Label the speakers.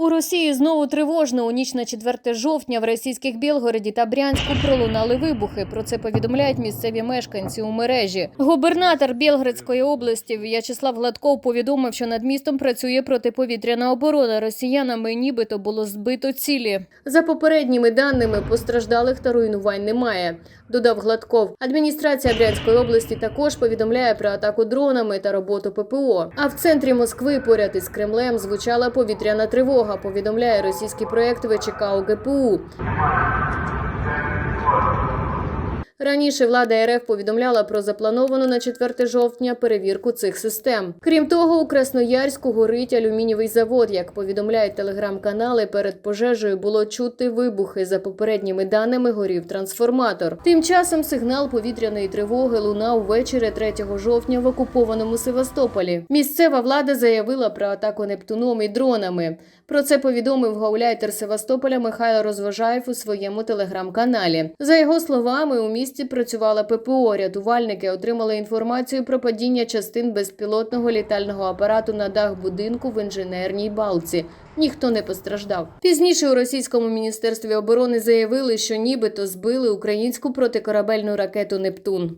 Speaker 1: У Росії знову тривожно. У ніч на 4 жовтня в російських Білгороді та Брянську пролунали вибухи. Про це повідомляють місцеві мешканці у мережі. Губернатор Білгородської області В'ячеслав Гладков повідомив, що над містом працює протиповітряна оборона. Росіянами нібито було збито цілі. За попередніми даними постраждалих та руйнувань немає. Додав Гладков. Адміністрація Брянської області також повідомляє про атаку дронами та роботу ППО. А в центрі Москви поряд із Кремлем звучала повітряна тривога. Повідомляє російський проект ВЧК ОГПУ. Раніше влада РФ повідомляла про заплановану на 4 жовтня перевірку цих систем. Крім того, у Красноярську горить алюмінієвий завод. Як повідомляють телеграм-канали, перед пожежею було чути вибухи. За попередніми даними горів трансформатор. Тим часом сигнал повітряної тривоги лунав ввечері 3 жовтня в окупованому Севастополі. Місцева влада заявила про атаку Нептуном і дронами. Про це повідомив гауляйтер Севастополя Михайло Розважаєв у своєму телеграм-каналі. За його словами, у місті працювала ППО. Рятувальники отримали інформацію про падіння частин безпілотного літального апарату на дах будинку в інженерній балці. Ніхто не постраждав. Пізніше у російському міністерстві оборони заявили, що нібито збили українську протикорабельну ракету Нептун.